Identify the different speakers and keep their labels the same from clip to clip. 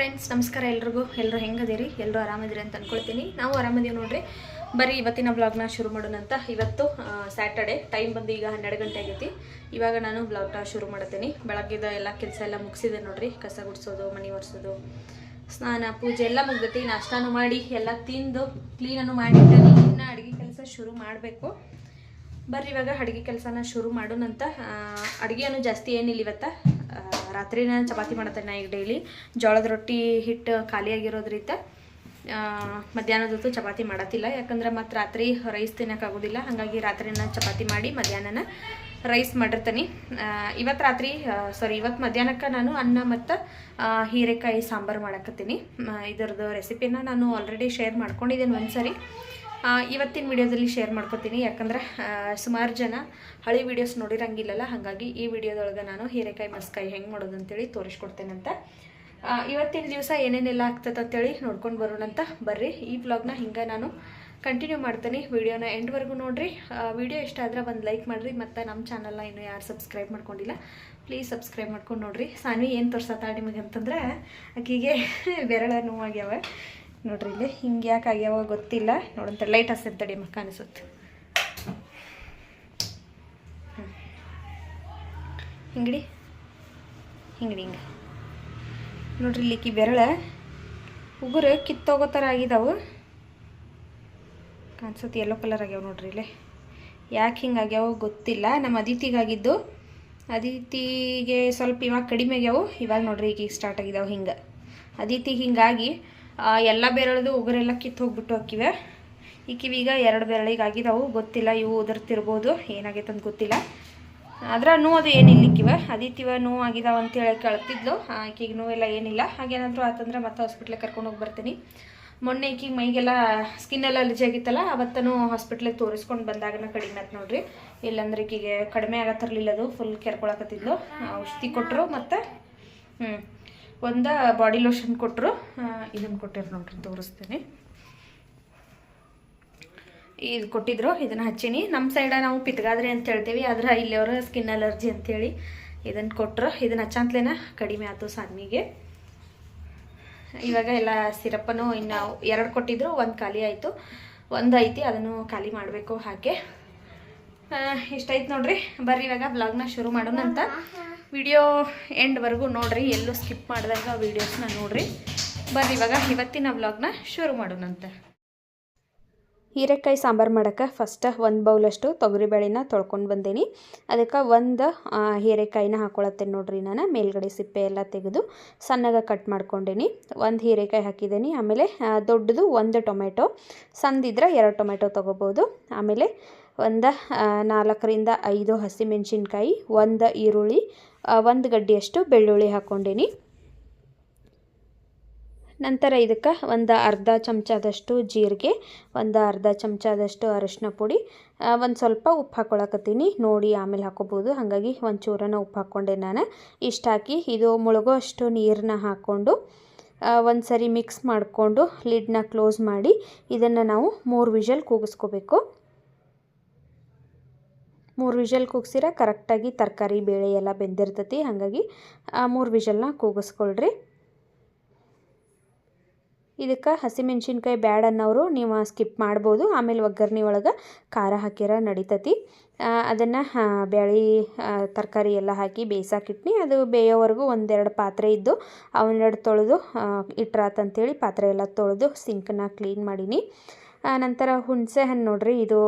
Speaker 1: Friends ನಮಸ್ಕಾರ ಎಲ್ರಿಗೂ. ಎಲ್ಲರೂ ಹೆಂಗದಿರಿ? ಎಲ್ಲರೂ ಆರಾಮದಿರಿ ಅಂತ ಅನ್ಕೊಳ್ತೀನಿ. ನಾವು ಆರಾಮದೀವಿ ನೋಡ್ರಿ. ಬರೀ ಇವತ್ತಿನ ಬ್ಲಾಗ್ನ ಶುರು ಮಾಡೋಣಂತ. ಇವತ್ತು ಸ್ಯಾಟರ್ಡೆ ಟೈಮ್ ಬಂದು ಈಗ ಹನ್ನೆರಡು ಗಂಟೆ ಆಗೈತಿ. ಇವಾಗ ನಾನು ಬ್ಲಾಗ್ನ ಶುರು ಮಾಡ್ತೀನಿ. ಬೆಳಗ್ಗೆದ ಎಲ್ಲ ಕೆಲಸ ಎಲ್ಲ ಮುಗಿಸಿದೆ ನೋಡ್ರಿ. ಕಸ ಗುಡಿಸೋದು, ಮನೆ ಒರೆಸೋದು, ಸ್ನಾನ, ಪೂಜೆ ಎಲ್ಲ ಮುಗ್ದೈತಿ. ನಾಷ್ಟಾನು ಮಾಡಿ, ಎಲ್ಲ ತಿಂದು ಕ್ಲೀನನ್ನು ಮಾಡಿಟ್ಟನಿ. ಇನ್ನು ಅಡುಗೆ ಕೆಲಸ ಶುರು ಮಾಡಬೇಕು. ಬರ್ರಿ ಇವಾಗ ಅಡುಗೆ ಕೆಲಸನ ಶುರು ಮಾಡೋಣಂತ ಅಡುಗೆಯನ್ನು ಜಾಸ್ತಿ ಏನಿಲ್ಲ ಇವತ್ತು. ರಾತ್ರಿ ರಾತ್ರಿನ ಚಪಾತಿ ಮಾಡ್ತೇನೆ ನಾ ಈಗ ಡೈಲಿ ಜೋಳದ ರೊಟ್ಟಿ ಹಿಟ್ಟು ಖಾಲಿಯಾಗಿರೋದ್ರಿಂದ ಮಧ್ಯಾಹ್ನದೊತ್ತು ಚಪಾತಿ ಮಾಡತ್ತಿಲ್ಲ. ಯಾಕಂದ್ರೆ ಮತ್ತು ರಾತ್ರಿ ರೈಸ್ ತಿನ್ನೋಕ್ಕಾಗೋದಿಲ್ಲ ಹಾಗಾಗಿ ರಾತ್ರಿನ ಚಪಾತಿ ಮಾಡಿ ಮಧ್ಯಾಹ್ನನ ರೈಸ್ ಮಾಡಿರ್ತೀನಿ. ಇವತ್ತು ರಾತ್ರಿ ಸಾರಿ ಇವತ್ತು ಮಧ್ಯಾಹ್ನಕ್ಕೆ ನಾನು ಅನ್ನ ಮತ್ತು ಹೀರೆಕಾಯಿ ಸಾಂಬಾರು ಮಾಡಕತ್ತೀನಿ. ಇದರದ್ದು ರೆಸಿಪಿನ ನಾನು ಆಲ್ರೆಡಿ ಶೇರ್ ಮಾಡ್ಕೊಂಡಿದ್ದೇನೆ ಆ, ಇವತ್ತಿನ ವಿಡಿಯೋದಲ್ಲಿ ಶೇರ್ ಮಾಡ್ಕೊತೀನಿ. ಯಾಕಂದ್ರೆ ಸುಮಾರು ಜನ ಹಳೆ ವಿಡಿಯೋಸ್ ನೋಡಿರಂಗಿಲ್ಲಲ್ಲ, ಹಾಗಾಗಿ ಈ ವಿಡಿಯೋದೊಳಗೆ ನಾನು ಹೀರೆಕಾಯಿ ಮಸ್ಕಾಯಿ ಹೆಂಗೆ ಮಾಡೋದು ಅಂತೇಳಿ ತೋರಿಸ್ಕೊಡ್ತೇನಂತ ಇವತ್ತಿನ ದಿವಸ ಏನೇನೆಲ್ಲ ಆಗ್ತದೆ ಅಂತೇಳಿ ನೋಡ್ಕೊಂಡು ಬರೋಣಂತ. ಬರ್ರಿ, ಈ ವ್ಲಾಗ್ನ ಹಿಂಗೆ ನಾನು ಕಂಟಿನ್ಯೂ ಮಾಡ್ತೀನಿ. ವಿಡಿಯೋನ ಎಂಡ್ವರೆಗೂ ನೋಡಿರಿ. ವಿಡಿಯೋ ಇಷ್ಟ ಆದ್ರೆ ಒಂದು ಲೈಕ್ ಮಾಡಿರಿ. ಮತ್ತು ನಮ್ಮ ಚಾನಲ್ನ ಇನ್ನು ಯಾರು ಸಬ್ಸ್ಕ್ರೈಬ್ ಮಾಡ್ಕೊಂಡಿಲ್ಲ ಪ್ಲೀಸ್ ಸಬ್ಸ್ಕ್ರೈಬ್ ಮಾಡ್ಕೊಂಡು ನೋಡಿರಿ. ಸಾನ್ವಿ ಏನು ತೋರ್ಸತ್ತಾಳೆ ನಿಮಗೆ ಅಂತಂದ್ರೆ ಆಕಿಗೆ ಬೆರಳ ನೋವಾಗ್ಯಾವ. ನೋಡ್ರಿ ಇಲ್ಲಿ. ಹಿಂಗೆ ಯಾಕೆ ಆಗ್ಯಾವ ಗೊತ್ತಿಲ್ಲ. ನೋಡಂತ ಲೈಟ್ ಹಸಿರ್ ತಡಿ ಮಕ್ಕ ಅನಿಸುತ್ತೆ. ಹಿಂಗಡಿ. ಹಿಂಗಡಿ, ಹಿಂಗೆ. ನೋಡ್ರಿ ಇಲ್ಲಿಕ್ಕಿ ಬೆರಳ. ಉಗುರು ಕಿತ್ತೋಗೋ ಥರ ಆಗಿದಾವು. ಕಾಣಿಸುತ್ತೆ ಯೆಲ್ಲೋ ಕಲರ್ ಆಗ್ಯಾವ ನೋಡ್ರಿ ಇಲ್ಲಿ. ಯಾಕೆ ಹಿಂಗೆ ಆಗ್ಯಾವ ಗೊತ್ತಿಲ್ಲ. ನಮ್ಮ ಅದಿತಿಗಾಗಿದ್ದು ಅದಿತಿಗೆ ಸ್ವಲ್ಪ ಇವಾಗ ಕಡಿಮೆ ಆಗ್ಯಾವು. ಇವಾಗ ನೋಡ್ರಿ ಈಗ ಸ್ಟಾರ್ಟ್ ಆಗಿದಾವೆ ಹಿಂಗೆ. ಅದಿತಿ ಹಿಂಗಾಗಿ ಎಲ್ಲ ಬೆರಳದು ಉಗುರೆಲ್ಲ ಕಿತ್ತು ಹೋಗ್ಬಿಟ್ಟು ಹಾಕಿವೆ. ಈಕಿವೀಗ ಎರಡು ಬೆರಳಿಗೆ ಆಗಿದಾವು ಗೊತ್ತಿಲ್ಲ, ಇವು ಉದುರ್ತಿರ್ಬೋದು. ಏನಾಗೈತೆ ಅಂತ ಗೊತ್ತಿಲ್ಲ. ಆದ್ರೆ ನೋವು ಅದು ಏನಿಲ್ಲ ಈಕಿವ ಅದಿತಿವ ನೋವು ಆಗಿದಾವ ಅಂತೇಳಿ ಕಳ್ತಿದ್ಲು. ಆಕಿಗೆ ನೋವೆಲ್ಲ ಏನಿಲ್ಲ. ಹಾಗೇನಾದರೂ ಆತಂದ್ರೆ ಮತ್ತೆ ಹಾಸ್ಪಿಟ್ಲಿಗೆ ಕರ್ಕೊಂಡು ಹೋಗಿ ಬರ್ತೀನಿ ಮೊನ್ನೆ ಈಕಿಗೆ ಮೈಗೆಲ್ಲ ಸ್ಕಿನ್ನೆಲ್ಲ ಅಲರ್ಜಿ ಆಗಿತ್ತಲ್ಲ, ಅವತ್ತನು ಹಾಸ್ಪಿಟ್ಲಿಗೆ ತೋರಿಸ್ಕೊಂಡು ಬಂದಾಗನ ಕಡಿಮೆ ಆಯ್ತು ನೋಡ್ರಿ. ಇಲ್ಲಾಂದ್ರೆ ಈಕಿಗೆ ಕಡಿಮೆ ಆಗತ್ತಿರ್ಲಿಲ್ಲ ಅದು. ಫುಲ್ ಕೆರ್ಕೊಳಕತ್ತಿದ್ಲು. ಔಷಧಿ ಕೊಟ್ಟರು ಮತ್ತು ಹ್ಞೂ ಒಂದು ಬಾಡಿ ಲೋಷನ್ ಕೊಟ್ಟರು ಇದನ್ನು ಕೊಟ್ಟಿರು ನೋಡ್ರಿ, ತೋರಿಸ್ತೀನಿ. ಇದು ಕೊಟ್ಟಿದ್ರು, ಇದನ್ನು ಹಚ್ಚೀನಿ. ನಮ್ಮ ಸೈಡ ನಾವು ಪಿತ್ಗಾದ್ರಿ ಅಂತ ಹೇಳ್ತೀವಿ, ಆದ್ರೆ ಇಲ್ಲಿಯವ್ರ ಸ್ಕಿನ್ ಅಲರ್ಜಿ ಅಂತೇಳಿ ಇದನ್ನು ಕೊಟ್ಟರು ಇದನ್ನು ಹಚ್ಚಂತ್ಲೇನ ಕಡಿಮೆ ಆಯ್ತು ಸಣ್ಣಿಗೆ ಇವಾಗ ಎಲ್ಲ ಸಿರಪ್ಪನು ಇನ್ನು ಎರಡು ಕೊಟ್ಟಿದ್ರು, ಒಂದು ಖಾಲಿ ಆಯಿತು. ಒಂದು ಐತಿ, ಅದನ್ನು ಖಾಲಿ ಮಾಡಬೇಕು ಹಾಗೆ. ಇಷ್ಟಾಯ್ತು ನೋಡ್ರಿ? ಬರ್ರಿ ಇವಾಗ ಬ್ಲಾಗ್ನ ಶುರು ಮಾಡೋಣ ಅಂತ ವಿಡಿಯೋ ಎಂಡ್ವರೆಗೂ ನೋಡ್ರಿ, ಎಲ್ಲೂ ಸ್ಕಿಪ್ ಮಾಡಿದಾಗ ವೀಡಿಯೋಸ್ನ ನೋಡ್ರಿ. ಬರ್ರಿ ಇವಾಗ ಇವತ್ತಿನ ಬ್ಲಾಗ್ನ ಶುರು ಮಾಡೋಣಂತೆ. ಹೀರೆಕಾಯಿ ಸಾಂಬಾರು ಮಾಡೋಕ್ಕೆ ಫಸ್ಟ್ ಒಂದು ಬೌಲಷ್ಟು ತೊಗರಿಬೇಳೆನ ತೊಳ್ಕೊಂಡು ಬಂದೀನಿ. ಅದಕ್ಕೆ ಒಂದು ಹೀರೆಕಾಯಿನ ಹಾಕೊಳತ್ತೇನೆ ನೋಡ್ರಿ ನಾನು. ಮೇಲ್ಗಡೆ ಸಿಪ್ಪೆ ಎಲ್ಲ ತೆಗೆದು ಸಣ್ಣಗೆ ಕಟ್ ಮಾಡ್ಕೊಂಡೇನಿ. ಒಂದು ಹೀರೆಕಾಯಿ ಹಾಕಿದ್ದೀನಿ ಆಮೇಲೆ ದೊಡ್ಡದು ಒಂದು ಟೊಮೆಟೊ. ಸಂದಿದ್ರೆ ಎರಡು ಟೊಮೆಟೊ ತೊಗೋಬೋದು. ಆಮೇಲೆ ಒಂದು ನಾಲ್ಕರಿಂದ ಐದು ಹಸಿಮೆಣಸಿನ್ಕಾಯಿ, ಒಂದು ಈರುಳ್ಳಿ ಒಂದು ಗಡ್ಡಿಯಷ್ಟು ಬೆಳ್ಳುಳ್ಳಿ ಹಾಕ್ಕೊಂಡೀನಿ ನಂತರ ಇದಕ್ಕೆ ಒಂದು ಅರ್ಧ ಚಮಚದಷ್ಟು ಜೀರಿಗೆ, ಒಂದು ಅರ್ಧ ಚಮಚದಷ್ಟು ಅರಿಶಿನ ಪುಡಿ ಒಂದು ಸ್ವಲ್ಪ ಉಪ್ಪು ಹಾಕ್ಕೊಳಕತ್ತೀನಿ ನೋಡಿ ಆಮೇಲೆ ಹಾಕೋಬೋದು. ಹಾಗಾಗಿ ಒಂದು ಚೂರನ ಉಪ್ಪು ಹಾಕ್ಕೊಂಡೆ ನಾನು. ಇಷ್ಟು ಹಾಕಿ ಇದು ಮುಳುಗೋ ಅಷ್ಟು ನೀರನ್ನ ಹಾಕ್ಕೊಂಡು ಒಂದು ಸರಿ ಮಿಕ್ಸ್ ಮಾಡಿಕೊಂಡು ಲಿಡ್ನ ಕ್ಲೋಸ್ ಮಾಡಿ ಇದನ್ನು ನಾವು ಮೂರು ವಿಷಲ್ ಕೂಗಿಸ್ಕೋಬೇಕು. ಮೂರು ವಿಷಲ್ ಕೂಗ್ಸಿರ, ಕರೆಕ್ಟಾಗಿ ತರಕಾರಿ ಬೇಳೆ ಎಲ್ಲ ಬೆಂದಿರ್ತತಿ, ಹಾಗಾಗಿ ಮೂರು ವಿಷಲ್ನ ಕೂಗಿಸ್ಕೊಳ್ರಿ. ಇದಕ್ಕೆ ಹಸಿಮೆಣ್ಸಿನ್ಕಾಯಿ ಬ್ಯಾಡ್ ಅನ್ನೋರು ನೀವು ಸ್ಕಿಪ್ ಮಾಡ್ಬೋದು, ಆಮೇಲೆ ಒಗ್ಗರಣೆ ಒಳಗೆ ಖಾರ ಹಾಕಿರ ನಡೀತತಿ. ಅದನ್ನು ಬ್ಯಾಳಿ ತರಕಾರಿ ಎಲ್ಲ ಹಾಕಿ ಬೇಯಿಸಾಕಿಟ್ನಿ, ಅದು ಬೇಯೋವರೆಗೂ ಒಂದೆರಡು ಪಾತ್ರೆ ಇದ್ದು ಅವನ್ನೆರಡು ತೊಳೆದು ಇಟ್ರಾತಂಥೇಳಿ ಪಾತ್ರೆ ಎಲ್ಲ ತೊಳೆದು ಸಿಂಕನ್ನ ಕ್ಲೀನ್ ಮಾಡೀನಿ. ನಂತರ ಹುಣಸೆ ಹಣ್ಣು ನೋಡ್ರಿ, ಇದು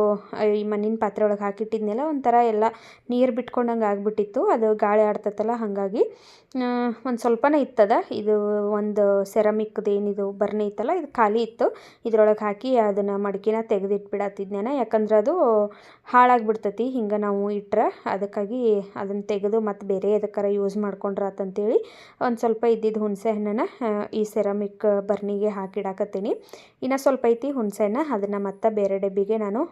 Speaker 1: ಈ ಮಣ್ಣಿನ ಪಾತ್ರೆ ಒಳಗೆ ಹಾಕಿಟ್ಟಿದ್ನೆಲ್ಲ, ಒಂಥರ ಎಲ್ಲ ನೀರು ಬಿಟ್ಕೊಂಡಂಗೆ ಆಗಿಬಿಟ್ಟಿತ್ತು, ಅದು ಗಾಳಿ ಆಡ್ತತ್ತಲ್ಲ, ಹಾಗಾಗಿ ಒಂದು ಸ್ವಲ್ಪನೇ ಇತ್ತದ. ಇದು ಒಂದು ಸೆರಮಿಕ್ದು ಏನಿದು, ಬರ್ನಿ ಇತ್ತಲ್ಲ, ಇದು ಖಾಲಿ ಇತ್ತು. ಇದ್ರೊಳಗೆ ಹಾಕಿ ಅದನ್ನು ಮಡಕಿನ ತೆಗೆದಿಟ್ಬಿಡತ್ತಿದ್ನೇನ. ಯಾಕಂದ್ರೆ ಅದು ಹಾಳಾಗ್ಬಿಡ್ತತಿ, ಹಿಂಗೆ ನಾವು ಇಟ್ರೆ. ಅದಕ್ಕಾಗಿ ಅದನ್ನು ತೆಗೆದು ಮತ್ತು ಬೇರೆ ಎದಕ್ಕಾರ ಯೂಸ್ ಮಾಡ್ಕೊಂಡ್ರೆ ಆತಂತೇಳಿ ಒಂದು ಸ್ವಲ್ಪ ಇದ್ದಿದ್ದು ಹುಣಸೆ ಹಣ್ಣನ್ನು ಈ ಸೆರಮಿಕ್ ಬರ್ನಿಗೆ ಹಾಕಿಡಾಕತ್ತೀನಿ. ಇನ್ನು ಸ್ವಲ್ಪ ಐತಿ ಹುಣಸೆ ಹಣ್ಣು, ಅದನ್ನು ಮತ್ತೆ ಬೇರೆ ಡಬ್ಬಿಗೆ ನಾನು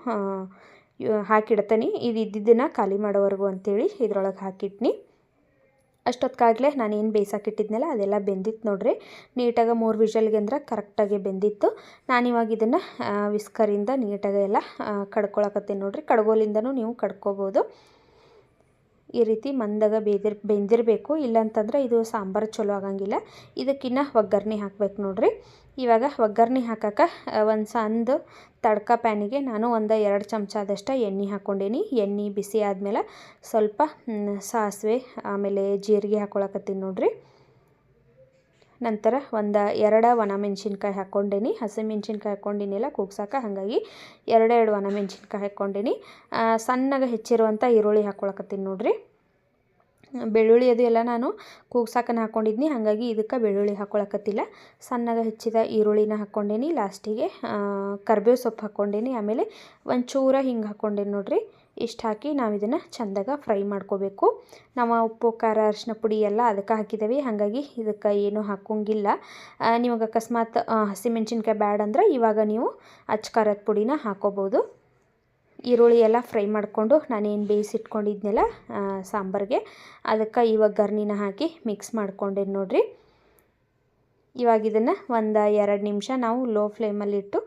Speaker 1: ಹಾಕಿಡ್ತೀನಿ ಇದು ಇದ್ದಿದ್ದನ್ನು ಖಾಲಿ ಮಾಡೋವರೆಗೂ ಅಂಥೇಳಿ ಇದ್ರೊಳಗೆ ಹಾಕಿಟ್ನಿ. ಅಷ್ಟೊತ್ತಿಗಾಗಲೇ ನಾನು ಏನು ಬೇಯಿಸಾಕಿಟ್ಟಿದ್ನಲ್ಲ ಅದೆಲ್ಲ ಬೆಂದಿತ್ತು ನೋಡ್ರಿ. ನೀಟಾಗಿ ಮೂರು ವಿಷಲ್ಗೆ ಅಂದ್ರೆ ಕರೆಕ್ಟಾಗಿ ಬೆಂದಿತ್ತು. ನಾನಿವಾಗ ಇದನ್ನು ವಿಸ್ಕರಿಂದ ನೀಟಾಗಿ ಎಲ್ಲ ಕಡ್ಕೊಳಕತ್ತೀನಿ ನೋಡ್ರಿ. ಕಡ್ಗೋಲಿಂದನೂ ನೀವು ಕಡ್ಕೋಬೋದು. ಈ ರೀತಿ ಮಂದಾಗ ಬೇದಿರ್, ಬೆಂದಿರಬೇಕು. ಇಲ್ಲಾಂತಂದ್ರೆ ಇದು ಸಾಂಬಾರು ಚಲೋ ಆಗಂಗಿಲ್ಲ. ಇದಕ್ಕಿನ್ನ ಒಗ್ಗರಣೆ ಹಾಕ್ಬೇಕು ನೋಡ್ರಿ. ಇವಾಗ ಒಗ್ಗರಣೆ ಹಾಕಕ್ಕೆ ಒಂದು ಸಂದು ತಡ್ಕ ಪ್ಯಾನಿಗೆ. ನಾನು ಒಂದು ಎರಡು ಚಮಚದಷ್ಟು ಎಣ್ಣೆ ಹಾಕ್ಕೊಂಡೀನಿ ಎಣ್ಣೆ ಬಿಸಿ ಆದಮೇಲೆ ಸ್ವಲ್ಪ ಸಾಸಿವೆ ಆಮೇಲೆ ಜೀರಿಗೆ ಹಾಕ್ಕೊಳಕತ್ತೀನಿ ನೋಡಿರಿ. ನಂತರ ಒಂದು ಎರಡು ಒಣಮೆಣ್ಸಿನ್ಕಾಯಿ ಹಾಕ್ಕೊಂಡೇನಿ ಹಸಿಮೆಣ್ಸಿನ್ಕಾಯಿ ಹಾಕ್ಕೊಂಡಿನಿಲ್ಲ ಕೂಗ್ಸಕ್ಕೆ ಹಾಗಾಗಿ ಎರಡೆರಡು ಒಣಮೆಣ್ಸಿನ್ಕಾಯಿ ಹಾಕ್ಕೊಂಡೇನಿ ಆ, ಸಣ್ಣಗೆ ಹೆಚ್ಚಿರುವಂಥ ಈರುಳ್ಳಿ ಹಾಕ್ಕೊಳಕತ್ತೀನಿ ನೋಡ್ರಿ. ಬೆಳ್ಳುಳ್ಳಿ ಅದು ಎಲ್ಲ ನಾನು ಕೂಗ್ಸಾಕನ ಹಾಕ್ಕೊಂಡಿದ್ನಿ ಹಾಗಾಗಿ ಇದಕ್ಕೆ ಬೆಳ್ಳುಳ್ಳಿ ಹಾಕ್ಕೊಳಕತ್ತಿಲ್ಲ ಸಣ್ಣಗೆ ಹೆಚ್ಚಿದ ಈರುಳ್ಳಿನ ಹಾಕ್ಕೊಂಡೇನಿ ಲಾಸ್ಟಿಗೆ ಕರ್ಬೇವು ಸೊಪ್ಪು ಹಾಕ್ಕೊಂಡೇನಿ ಆಮೇಲೆ ಒಂಚೂರ ಹಿಂಗೆ ಹಾಕ್ಕೊಂಡೇನಿ ನೋಡ್ರಿ. ಇಷ್ಟು ಹಾಕಿ ನಾವು ಇದನ್ನು ಚೆಂದಾಗ ಫ್ರೈ ಮಾಡ್ಕೋಬೇಕು. ನಾವು ಉಪ್ಪು, ಖಾರ ಅರಿಶಿನ ಪುಡಿ ಎಲ್ಲ ಅದಕ್ಕೆ ಹಾಕಿದ್ದೇವೆ ಹಾಗಾಗಿ ಇದಕ್ಕೆ ಏನೂ ಹಾಕೋಂಗಿಲ್ಲ. ನಿಮಗೆ ಅಕಸ್ಮಾತ್ ಹಸಿಮೆಣ್ಸಿನ್ಕಾಯಿ ಬ್ಯಾಡ್ ಅಂದ್ರೆ ಇವಾಗ ನೀವು ಅಚ್ಚ ಖಾರದ ಪುಡಿನ ಹಾಕೋಬೋದು. ಈರುಳ್ಳಿ ಎಲ್ಲ ಫ್ರೈ ಮಾಡಿಕೊಂಡು ನಾನೇನು ಬೇಯಿಸಿಟ್ಕೊಂಡಿದ್ನೆಲ್ಲ ಸಾಂಬಾರಿಗೆ, ಅದಕ್ಕೆ ಇವಾಗ ಗರ್ನಿನ ಹಾಕಿ ಮಿಕ್ಸ್ ಮಾಡ್ಕೊಂಡೆ ನೋಡಿರಿ. ಇವಾಗ ಇದನ್ನು ಒಂದು ಎರಡು ನಿಮಿಷ ನಾವು ಲೋ ಫ್ಲೇಮಲ್ಲಿಟ್ಟು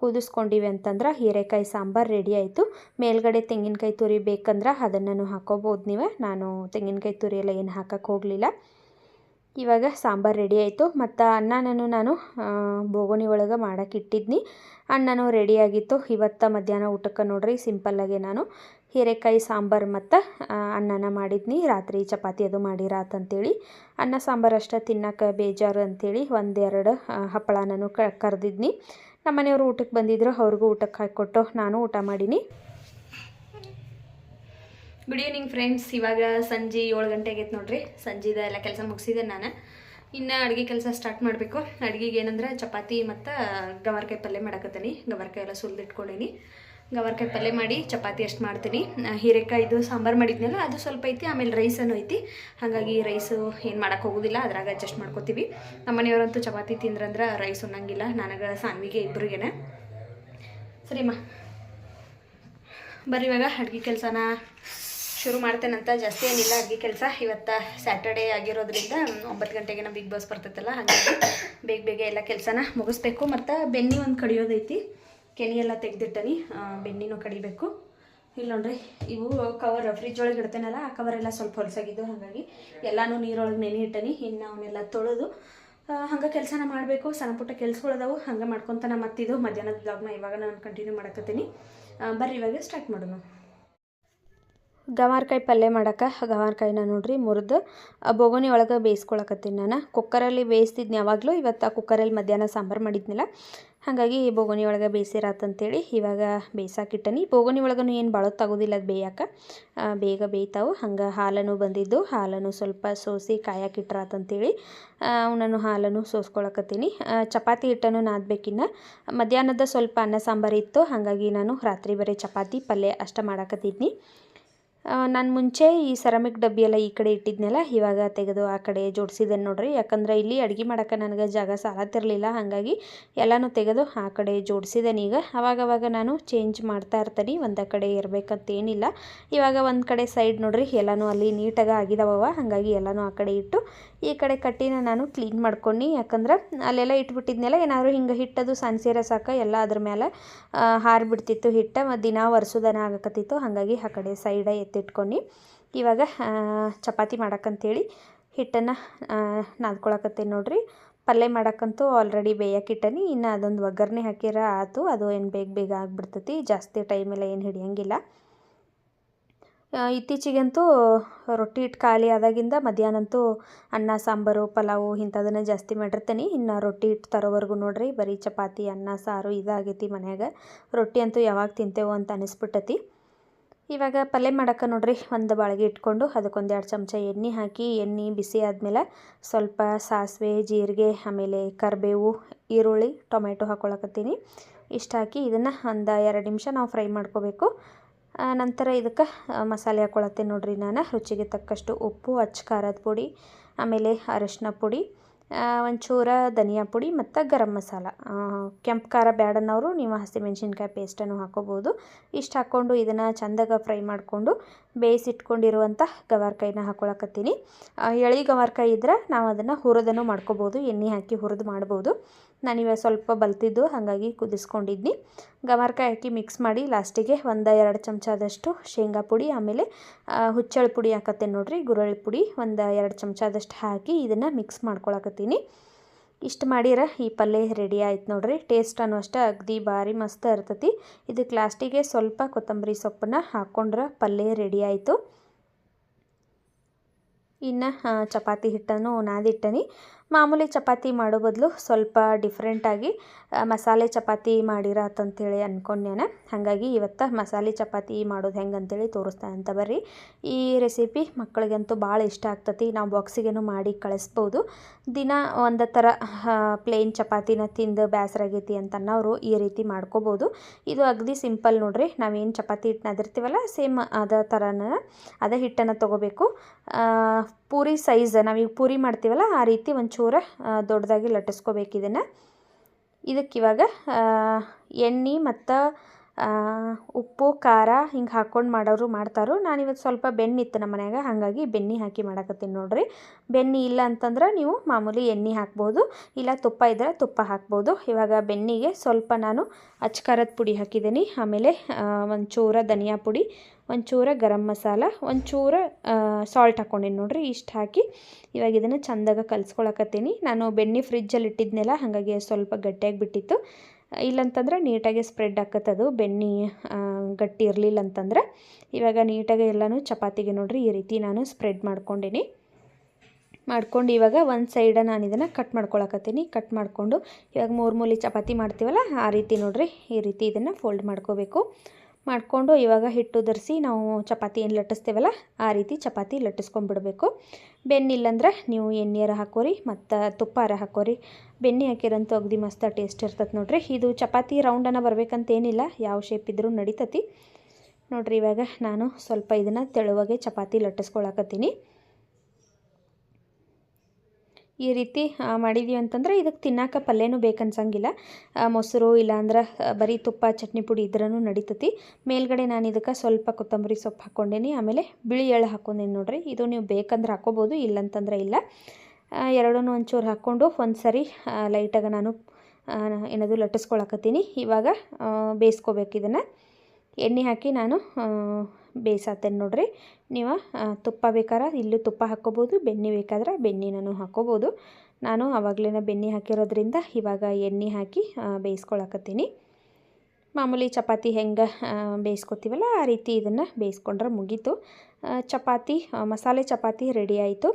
Speaker 1: ಕುದಿಸ್ಕೊಂಡಿವಿ ಅಂತಂದ್ರೆ ಹೀರೆಕಾಯಿ ಸಾಂಬಾರು ರೆಡಿ ಆಯಿತು. ಮೇಲ್ಗಡೆ ತೆಂಗಿನಕಾಯಿ ತುರಿ ಬೇಕಂದ್ರೆ ಅದನ್ನು ಹಾಕೋಬೋದು ನೀವೇ. ನಾನು ತೆಂಗಿನಕಾಯಿ ತುರಿ ಎಲ್ಲ ಏನು ಹಾಕೋಕ್ಕೆ ಹೋಗಲಿಲ್ಲ. ಇವಾಗ ಸಾಂಬಾರು ರೆಡಿ ಆಯಿತು. ಮತ್ತು ಅನ್ನನೂ ನಾನು ಬೋಗುಣಿ ಒಳಗೆ ಮಾಡೋಕೆ ಇಟ್ಟಿದ್ನಿ. ರೆಡಿ ರೆಡಿಯಾಗಿತ್ತು ಇವತ್ತು ಮಧ್ಯಾಹ್ನ ಊಟಕ್ಕೆ ನೋಡ್ರಿ ಸಿಂಪಲ್ಲಾಗೆ ನಾನು ಹೀರೆಕಾಯಿ ಸಾಂಬಾರು ಮತ್ತು ಅನ್ನನ ಮಾಡಿದ್ನಿ. ರಾತ್ರಿ ಚಪಾತಿ ಅದು ಮಾಡಿರಾತಂತೇಳಿ ಅನ್ನ ಸಾಂಬಾರು ಅಷ್ಟೇ ತಿನ್ನಕ್ಕೆ ಬೇಜಾರು ಅಂಥೇಳಿ ಒಂದೆರಡು ಹಪ್ಪಳನೂ ಹಪ್ಪಳ ಕ, ಕರೆದಿದ್ನಿ. ನಮ್ಮ ಮನೆಯವರು ಊಟಕ್ಕೆ ಬಂದಿದ್ದರು ಅವ್ರಿಗೂ ಊಟಕ್ಕೆ ಹಾಕಿಕೊಟ್ಟು ನಾನು ಊಟ ಮಾಡೀನಿ. ಗುಡ್ ಈವ್ನಿಂಗ್ ಫ್ರೆಂಡ್ಸ್ ಇವಾಗ ಸಂಜೆ ಏಳು ಗಂಟೆ ಆಗೈತೆ ನೋಡ್ರಿ. ಸಂಜೆದ ಎಲ್ಲ ಕೆಲಸ ಮುಗಿಸಿದೆ ನಾನು. ಇನ್ನು ಅಡುಗೆ ಕೆಲಸ ಸ್ಟಾರ್ಟ್ ಮಾಡಬೇಕು. ಅಡುಗೆಗೆ ಏನಂದ್ರೆ ಚಪಾತಿ ಮತ್ತು ಗವರ್ಕಾಯಿ ಪಲ್ಯ ಮಾಡಕತ್ತೀನಿ. ಗವರ್ಕಾಯಿ ಎಲ್ಲ ಸುಲಿದಿಟ್ಕೊಂಡೀನಿ. ಗವರ್ಕಾಯಿ ಪಲ್ಯ ಮಾಡಿ ಚಪಾತಿ ಅಷ್ಟು ಮಾಡ್ತೀನಿ. ಹೀರೆಕಾಯಿ ಇದು ಸಾಂಬಾರು ಮಾಡಿದ್ನಲ್ಲ, ಅದು ಸ್ವಲ್ಪ ಐತಿ, ಆಮೇಲೆ ರೈಸನ್ನು ಐತಿ. ಹಾಗಾಗಿ ರೈಸು ಏನು ಮಾಡೋಕೆ ಹೋಗೋದಿಲ್ಲ, ಅದ್ರಾಗ ಅಡ್ಜಸ್ಟ್ ಮಾಡ್ಕೋತೀವಿ. ನಮ್ಮ ಮನೆಯವರಂತೂ ಚಪಾತಿ ತಿಂದ್ರಂದ್ರೆ ರೈಸ್ ಉಣ್ಣಂಗಿಲ್ಲ ನನಗೆ ಸಾನ್ವಿಗೆ ಇಬ್ಬರಿಗೇನೆ ಸರಿಮ್ಮ ಬರ್ರಿ ಇವಾಗ ಅಡುಗೆ ಕೆಲಸನ ಶುರು ಮಾಡ್ತೇನಂತ ಜಾಸ್ತಿ ಏನಿಲ್ಲ. ಅಡುಗೆ ಕೆಲಸ. ಇವತ್ತು ಸ್ಯಾಟರ್ಡೇ ಆಗಿರೋದ್ರಿಂದ ಒಂಬತ್ತು ಗಂಟೆಗೆ ಬಿಗ್ ಬಾಸ್ ಬರ್ತೈತಲ್ಲ, ಹಾಗಾಗಿ ಬೇಗ ಬೇಗ ಎಲ್ಲ ಕೆಲಸನ ಮುಗಿಸ್ಬೇಕು. ಮತ್ತು ಬೆನ್ನಿ ಒಂದು ಕಡಿಯೋದೈತಿ. ಕೆನಿ ಎಲ್ಲ ತೆಗೆದಿಟ್ಟನಿ. ಬೆನ್ನಿನೂ ಕಡಿಬೇಕು. ಇಲ್ಲ ನೋಡ್ರಿ, ಇವು ಕವರ್ ಫ್ರಿಜ್ ಒಳಗೆ ಇಡ್ತೇನಲ್ಲ, ಆ ಕವರ್ ಎಲ್ಲ ಸ್ವಲ್ಪ ಹೊಲಸಾಗಿದ್ದು, ಹಾಗಾಗಿ ಎಲ್ಲನೂ ನೀರೊಳಗೆ ನೆನೆ ಇಟ್ಟನಿ. ಇನ್ನು ಅವನ್ನೆಲ್ಲ ತೊಳೆದು ಹಂಗೆ ಕೆಲಸನ ಮಾಡಬೇಕು. ಸಣ್ಣ ಪುಟ್ಟ ಕೆಲಸಗಳದಾವು ಹಂಗೆ ಮಾಡ್ಕೊತಾನ ಮತ್ತಿದು ಮಧ್ಯಾಹ್ನದ ಬ್ಲಾಗ್ನ ಇವಾಗ ನಾನು ಕಂಟಿನ್ಯೂ ಮಾಡಕತ್ತೀನಿ. ಬರ್ರಿ ಇವಾಗ ಸ್ಟಾರ್ಟ್ ಮಾಡೋಣ. ಗವಾರಕಾಯಿ ಪಲ್ಯ ಮಾಡಕ್ಕೆ ಗವಾರ್ಕಾಯಿನ ನೋಡ್ರಿ ಮುರಿದು. ಬೊಗೋನಿ ಒಳಗೆ ಬೇಯಿಸ್ಕೊಳಕತ್ತೀನಿ ನಾನು. ಕುಕ್ಕರಲ್ಲಿ ಬೇಯಿಸ್ತಿದ್ನಿ ಯಾವಾಗಲೂ, ಇವತ್ತು ಆ ಕುಕ್ಕರಲ್ಲಿ ಮಧ್ಯಾಹ್ನ ಸಾಂಬಾರು ಮಾಡಿದ್ನಲ್ಲ. ಹಾಗಾಗಿ ಈ ಬೋಗೋನಿ ಒಳಗೆ ಬೇಯಿಸಿರತ್ತಂತೇಳಿ ಇವಾಗ ಬೇಯಿಸಾಕಿಟ್ಟನಿ. ಬೋಗೋನಿ ಒಳಗೂ ಏನು ಆಗೋದಿಲ್ಲ ಅದು ಬೇಯಕ್ಕೆ. ಬೇಗ ಬೇಯ್ತಾವು. ಹಂಗೆ ಹಾಲನ್ನು ಬಂದಿದ್ದು. ಹಾಲನ್ನು ಸ್ವಲ್ಪ ಸೋಸಿ ಕಾಯಾಕಿಟ್ರಾತಂತೇಳಿ ಅವನನ್ನು ಹಾಲನ್ನು ಸೋಸ್ಕೊಳಕತ್ತೀನಿ. ಚಪಾತಿ ಹಿಟ್ಟನ್ನು ನಾದಬೇಕಿನ್ನ. ಮಧ್ಯಾಹ್ನದ ಸ್ವಲ್ಪ ಅನ್ನ ಸಾಂಬಾರು ಇತ್ತು. ಹಾಗಾಗಿ ನಾನು ರಾತ್ರಿ ಬರೀ ಚಪಾತಿ ಪಲ್ಯ ಅಷ್ಟ ಮಾಡಾಕತ್ತಿದ್ನಿ. ನಾನು ಮುಂಚೆ ಈ ಸೆರಾಮಿಕ್ ಡಬ್ಬಿ ಎಲ್ಲ ಈ ಕಡೆ ಇಟ್ಟಿದ್ನಲ್ಲ, ಇವಾಗ ತೆಗೆದು ಆ ಕಡೆ ಜೋಡಿಸಿದ್ದೇನೆ ನೋಡ್ರಿ. ಯಾಕಂದ್ರೆ ಇಲ್ಲಿ ಅಡುಗೆ ಮಾಡೋಕೆ ನನಗೆ ಜಾಗ ಸಾಲತಿರಲಿಲ್ಲ ಹಾಗಾಗಿ ಎಲ್ಲನೂ ತೆಗೆದು ಆ ಕಡೆ ಜೋಡಿಸಿದ್ದೇನೆ ಈಗ. ಅವಾಗವಾಗ ನಾನು ಚೇಂಜ್ ಮಾಡ್ತಾ ಇರ್ತೀನಿ, ಒಂದು ಕಡೆ ಇರಬೇಕಂತ ಏನಿಲ್ಲ ಇವಾಗ ಒಂದು ಕಡೆ ಸೈಡ್ ನೋಡ್ರಿ, ಎಲ್ಲನೂ ಅಲ್ಲಿ ನೀಟಾಗಿ ಆಗಿದಾವವ ಹಾಗಾಗಿ ಎಲ್ಲನೂ ಆ ಕಡೆ ಇಟ್ಟು ಈ ಕಡೆ ಕಟ್ಟಿನ ನಾನು ಕ್ಲೀನ್ ಮಾಡ್ಕೊಂಡು. ಯಾಕಂದ್ರೆ ಅಲ್ಲೆಲ್ಲ ಇಟ್ಬಿಟ್ಟಿದ್ನೆಲ್ಲ, ಏನಾದರೂ ಹಿಂಗೆ ಹಿಟ್ಟದು ಸಣ್ಣ ಸಾಕ, ಎಲ್ಲ ಅದ್ರ ಮೇಲೆ ಹಾರಿಬಿಡ್ತಿತ್ತು ಹಿಟ್ಟು, ದಿನ ಒರೆಸೋದನ ಆಗಕತ್ತಿತ್ತು, ಹಾಗಾಗಿ ಆ ಕಡೆ ಸೈಡ ಎತ್ತಿಟ್ಕೊಂಡು ಇವಾಗ ಚಪಾತಿ ಮಾಡಕ್ಕಂತೇಳಿ ಹಿಟ್ಟನ್ನು ನಾದ್ಕೊಳಕತ್ತೀನಿ ನೋಡಿರಿ. ಪಲ್ಯ ಮಾಡೋಕ್ಕಂತೂ ಆಲ್ರೆಡಿ ಬೇಯಕ್ಕಿಟ್ಟನಿ ಇನ್ನು ಅದೊಂದು ಒಗ್ಗರಣೆ ಹಾಕಿರ ಆತು. ಅದು ಏನು ಬೇಗ ಬೇಗ ಆಗಿಬಿಡ್ತೈತಿ. ಜಾಸ್ತಿ ಟೈಮೆಲ್ಲ ಏನು ಹಿಡಿಯಂಗಿಲ್ಲ. ಇತ್ತೀಚೆಗಂತೂ ರೊಟ್ಟಿ ಹಿಟ್ಟು ಖಾಲಿ ಆದಾಗಿಂದ ಮಧ್ಯಾಹ್ನಂತೂ ಅನ್ನ, ಸಾಂಬಾರು, ಪಲಾವು ಇಂಥದನ್ನೇ ಜಾಸ್ತಿ ಮಾಡಿರ್ತೀನಿ. ಇನ್ನು ರೊಟ್ಟಿ ಹಿಟ್ಟು ತರೋವರೆಗೂ ನೋಡಿರಿ. ಬರೀ ಚಪಾತಿ, ಅನ್ನ, ಸಾರು ಇದಾಗೈತಿ ಮನ್ಯಾಗ. ರೊಟ್ಟಿ ಅಂತೂ ಯಾವಾಗ ತಿಂತೇವೋ ಅಂತ ಅನಿಸ್ಬಿಟ್ಟತಿ. ಇವಾಗ ಪಲ್ಯ ಮಾಡಕ್ಕೆ ನೋಡ್ರಿ, ಒಂದು ಬಾಳಿಗೆ ಇಟ್ಕೊಂಡು ಅದಕ್ಕೊಂದು ಎರಡು ಚಮಚ ಎಣ್ಣೆ ಹಾಕಿ, ಎಣ್ಣೆ ಬಿಸಿ ಆದಮೇಲೆ ಸ್ವಲ್ಪ ಸಾಸಿವೆ, ಜೀರಿಗೆ, ಆಮೇಲೆ ಕರಿಬೇವು, ಈರುಳ್ಳಿ ಟೊಮೆಟೊ ಹಾಕ್ಕೊಳಕತ್ತೀನಿ ಇಷ್ಟು ಹಾಕಿ ಇದನ್ನು ಒಂದು ಎರಡು ನಿಮಿಷ ನಾವು ಫ್ರೈ ಮಾಡ್ಕೋಬೇಕು. ನಂತರ ಇದಕ್ಕೆ ಮಸಾಲೆ ಹಾಕ್ಕೊಳತ್ತೀನಿ ನೋಡ್ರಿ ನಾನು, ರುಚಿಗೆ ತಕ್ಕಷ್ಟು ಉಪ್ಪು, ಅಚ್ಚ ಖಾರದ ಪುಡಿ, ಆಮೇಲೆ ಅರಶಿನ ಪುಡಿ ಒಂಚೂರ ಧನಿಯಾ ಪುಡಿ ಮತ್ತು ಗರಂ ಮಸಾಲ. ಕೆಂಪು ಖಾರ ಬ್ಯಾಡನ್ನವರು ನೀವು ಹಸಿಮೆಣ್ಸಿನ್ಕಾಯಿ ಪೇಸ್ಟನ್ನು ಹಾಕೋಬೋದು. ಇಷ್ಟು ಹಾಕ್ಕೊಂಡು ಇದನ್ನು ಚಂದಾಗ ಫ್ರೈ ಮಾಡಿಕೊಂಡು ಬೇಯಿಸಿಟ್ಕೊಂಡಿರುವಂಥ ಗವಾರ್ಕಾಯಿನ ಹಾಕೊಳಕತ್ತೀನಿ. ಎಳಿ ಗವಾರ್ಕಾಯಿ ಇದ್ರೆ ನಾವು ಅದನ್ನು ಹುರಿದನ್ನು ಮಾಡ್ಕೋಬೋದು, ಎಣ್ಣೆ ಹಾಕಿ ಹುರಿದು ಮಾಡ್ಬೋದು. ನಾನಿವಾಗ ಸ್ವಲ್ಪ ಬಲ್ತಿದ್ದು, ಹಾಗಾಗಿ ಕುದಿಸ್ಕೊಂಡಿದ್ನಿ. ಗವಾರ್ಕಾಯಿ ಹಾಕಿ ಮಿಕ್ಸ್ ಮಾಡಿ ಲಾಸ್ಟಿಗೆ ಒಂದು ಎರಡು ಚಮಚದಷ್ಟು ಶೇಂಗಾ ಪುಡಿ, ಆಮೇಲೆ ಹುಚ್ಚಳು ಪುಡಿ ಹಾಕತ್ತೇನೆ ನೋಡಿರಿ, ಗುರಳ್ಳಿ ಪುಡಿ ಒಂದು ಎರಡು ಚಮಚದಷ್ಟು ಹಾಕಿ ಇದನ್ನು ಮಿಕ್ಸ್ ಮಾಡ್ಕೊಳಕತ್ತೀನಿ. ಇಷ್ಟು ಮಾಡಿರ ಈ ಪಲ್ಯ ರೆಡಿ ಆಯ್ತು ನೋಡ್ರಿ. ಟೇಸ್ಟ್ ಅನ್ನೋ ಅಷ್ಟೇ ಅಗದಿ ಭಾರಿ ಮಸ್ತ್ ಇರ್ತತಿ. ಇದಕ್ಕೆ ಲಾಸ್ಟಿಗೆ ಸ್ವಲ್ಪ ಕೊತ್ತಂಬರಿ ಸೊಪ್ಪನ್ನ ಹಾಕ್ಕೊಂಡ್ರೆ ಪಲ್ಯ ರೆಡಿ ಆಯಿತು. ಇನ್ನು ಚಪಾತಿ ಹಿಟ್ಟನ್ನು ನಾದಿಟ್ಟನಿ. ಮಾಮೂಲಿ ಚಪಾತಿ ಮಾಡೋ ಬದಲು ಸ್ವಲ್ಪ ಡಿಫ್ರೆಂಟಾಗಿ ಮಸಾಲೆ ಚಪಾತಿ ಮಾಡಿರತ್ತಂಥೇಳಿ ಅಂದ್ಕೊಂಡೇನೆ ಹಾಗಾಗಿ ಇವತ್ತು ಮಸಾಲೆ ಚಪಾತಿ ಮಾಡೋದು ಹೆಂಗೆ ಅಂತೇಳಿ ತೋರಿಸ್ತಾ ಅಂತ ಬರ್ರಿ. ಈ ರೆಸಿಪಿ ಮಕ್ಕಳಿಗಂತೂ ಭಾಳ ಇಷ್ಟ ಆಗ್ತತಿ. ನಾವು ಬಾಕ್ಸಿಗೇನು ಮಾಡಿ ಕಳಿಸ್ಬೋದು. ದಿನ ಒಂದು ಥರ ಪ್ಲೇನ್ ಚಪಾತಿನ ತಿಂದು ಬೇಸರಾಗೈತಿ ಅಂತ ಅನ್ನೋರು ಈ ರೀತಿ ಮಾಡ್ಕೋಬೋದು. ಇದು ಅಗದಿ ಸಿಂಪಲ್ ನೋಡ್ರಿ. ನಾವೇನು ಚಪಾತಿ ಹಿಟ್ಟನ್ನ ಅದಿರ್ತೀವಲ್ಲ ಸೇಮ್ ಅದೇ ಥರನ ಅದೇ ಹಿಟ್ಟನ್ನು ತೊಗೋಬೇಕು. ಪೂರಿ ಸೈಜ್ ನಾವೀಗ ಪೂರಿ ಮಾಡ್ತೀವಲ್ಲ, ಆ ರೀತಿ ಒಂಚೂರ ದೊಡ್ಡದಾಗಿ ಲಟ್ಟಿಸ್ಕೋಬೇಕು ಇದನ್ನು. ಇದಕ್ಕಿವಾಗ ಎಣ್ಣೆ ಮತ್ತು ಉಪ್ಪು, ಖಾರ ಹಿಂಗೆ ಹಾಕ್ಕೊಂಡು ಮಾಡೋರು ಮಾಡ್ತಾರೋ. ನಾನಿವತ್ತು ಸ್ವಲ್ಪ ಬೆನ್ನಿತ್ತು ನಮ್ಮ ಮನ್ಯಾಗ, ಹಾಗಾಗಿ ಬೆಣ್ಣೆ ಹಾಕಿ ಮಾಡಕತ್ತೀನಿ ನೋಡಿರಿ. ಬೆಣ್ಣೆ ಇಲ್ಲ ಅಂತಂದ್ರೆ ನೀವು ಮಾಮೂಲಿ ಎಣ್ಣೆ ಹಾಕ್ಬೋದು, ಇಲ್ಲ ತುಪ್ಪ ಇದ್ದರೆ ತುಪ್ಪ ಹಾಕ್ಬೋದು. ಇವಾಗ ಬೆನ್ನಿಗೆ ಸ್ವಲ್ಪ ನಾನು ಅಚ್ಕಾರದ ಪುಡಿ ಹಾಕಿದ್ದೀನಿ. ಆಮೇಲೆ ಒಂಚೂರ ಧನಿಯಾ ಪುಡಿ, ಒಂಚೂರ ಗರಂ ಮಸಾಲ, ಒಂಚೂರ ಸಾಲ್ಟ್ ಹಾಕ್ಕೊಂಡೀನಿ ನೋಡಿರಿ. ಇಷ್ಟು ಹಾಕಿ ಇವಾಗ ಇದನ್ನು ಚಂದಾಗ ಕಲಿಸ್ಕೊಳಕತ್ತೀನಿ. ನಾನು ಬೆಣ್ಣೆ ಫ್ರಿಜ್ಜಲ್ಲಿ ಇಟ್ಟಿದ್ನೆಲ್ಲ, ಹಾಗಾಗಿ ಸ್ವಲ್ಪ ಗಟ್ಟಿಯಾಗಿ ಬಿಟ್ಟಿತ್ತು. ಇಲ್ಲಂತಂದ್ರೆ ನೀಟಾಗಿ ಸ್ಪ್ರೆಡ್ ಆಕತ್ತದು ಬೆಣ್ಣೆ ಗಟ್ಟಿ ಇರಲಿಲ್ಲ ಅಂತಂದ್ರೆ ಇವಾಗ ನೀಟಾಗಿ ಎಲ್ಲನೂ ಚಪಾತಿಗೆ ನೋಡ್ರಿ ಈ ರೀತಿ ನಾನು ಸ್ಪ್ರೆಡ್ ಮಾಡ್ಕೊಂಡೀನಿ. ಮಾಡ್ಕೊಂಡು ಇವಾಗ ಒಂದು ಸೈಡ ನಾನು ಇದನ್ನು ಕಟ್ ಮಾಡ್ಕೊಳಕತ್ತೀನಿ. ಕಟ್ ಮಾಡಿಕೊಂಡು ಇವಾಗ ಮೂರು ಮೂಲಿ ಚಪಾತಿ ಮಾಡ್ತೀವಲ್ಲ, ಆ ರೀತಿ ನೋಡ್ರಿ ಈ ರೀತಿ ಇದನ್ನು ಫೋಲ್ಡ್ ಮಾಡ್ಕೋಬೇಕು. ಮಾಡಿಕೊಂಡು ಇವಾಗ ಹಿಟ್ಟು ಧರಿಸಿ ನಾವು ಚಪಾತಿ ಏನು ಲಟ್ಟಿಸ್ತೇವಲ್ಲ, ಆ ರೀತಿ ಚಪಾತಿ ಲಟ್ಟಿಸ್ಕೊಂಡ್ಬಿಡಬೇಕು. ಬೆನ್ನಿಲ್ಲಂದ್ರೆ ನೀವು ಎಣ್ಣೆಯಾರ ಹಾಕೋರಿ, ಮತ್ತು ತುಪ್ಪಾರ ಹಾಕೋರಿ. ಬೆಣ್ಣೆ ಹಾಕಿರಂತೂ ಅಗದಿ ಮಸ್ತ ಟೇಸ್ಟ್ ಇರ್ತದೆ ನೋಡ್ರಿ. ಇದು ಚಪಾತಿ ರೌಂಡನ್ನು ಬರಬೇಕಂತೇನಿಲ್ಲ, ಯಾವ ಶೇಪ್ ಇದ್ರೂ ನಡೀತತಿ. ನೋಡ್ರಿ ಇವಾಗ ನಾನು ಸ್ವಲ್ಪ ಇದನ್ನು ತೆಳುವಾಗೆ ಚಪಾತಿ ಲಟ್ಟಿಸ್ಕೊಳಕತ್ತೀನಿ. ಈ ರೀತಿ ಮಾಡಿದೀವಿ ಅಂತಂದ್ರೆ ಇದಕ್ಕೆ ತಿನ್ನಾಕ ಪಲ್ಯನೂ ಬೇಕನ್ಸಂಗಿಲ್ಲ ಮೊಸರು ಇಲ್ಲಾಂದ್ರೆ ಬರೀ ತುಪ್ಪ, ಚಟ್ನಿ ಪುಡಿ ಇದ್ರೂ ನಡೀತತಿ. ಮೇಲ್ಗಡೆ ನಾನು ಇದಕ್ಕೆ ಸ್ವಲ್ಪ ಕೊತ್ತಂಬರಿ ಸೊಪ್ಪು ಹಾಕ್ಕೊಂಡೇನಿ ಆಮೇಲೆ ಬಿಳಿ ಎಳ್ಳು ಹಾಕ್ಕೊಂಡೇನಿ ನೋಡಿರಿ. ಇದು ನೀವು ಬೇಕಂದ್ರೆ ಹಾಕ್ಕೋಬೋದು ಇಲ್ಲಂತಂದ್ರೆ ಇಲ್ಲ. ಎರಡೂ ಒಂಚೂರು ಹಾಕ್ಕೊಂಡು ಒಂದು ಸರಿ ಲೈಟಾಗಿ ನಾನು ಏನದು ಲಟ್ಟಿಸ್ಕೊಳಕತ್ತೀನಿ. ಇವಾಗ ಬೇಯಿಸ್ಕೋಬೇಕು ಇದನ್ನು. ಎಣ್ಣೆ ಹಾಕಿ ನಾನು ಬೇಯಿಸತ್ತೇನೆ ನೋಡ್ರಿ, ನೀವು ತುಪ್ಪ ಬೇಕಾದ್ರೆ ಇಲ್ಲೂ ತುಪ್ಪ ಹಾಕ್ಕೋಬೋದು ಬೆಣ್ಣೆ ಬೇಕಾದ್ರೆ ಬೆಣ್ಣೆನೂ ಹಾಕ್ಕೋಬೋದು ನಾನು ಆವಾಗಲೇ ಬೆಣ್ಣೆ ಹಾಕಿರೋದ್ರಿಂದ ಇವಾಗ ಎಣ್ಣೆ ಹಾಕಿ ಬೇಯಿಸ್ಕೊಳಕತ್ತೀನಿ. ಮಾಮೂಲಿ ಚಪಾತಿ ಹೆಂಗೆ ಬೇಯಿಸ್ಕೊತೀವಲ್ಲ, ಆ ರೀತಿ ಇದನ್ನು ಬೇಯಿಸ್ಕೊಂಡ್ರೆ ಮುಗೀತು. ಚಪಾತಿ ಮಸಾಲೆ ಚಪಾತಿ ರೆಡಿ ಆಯಿತು.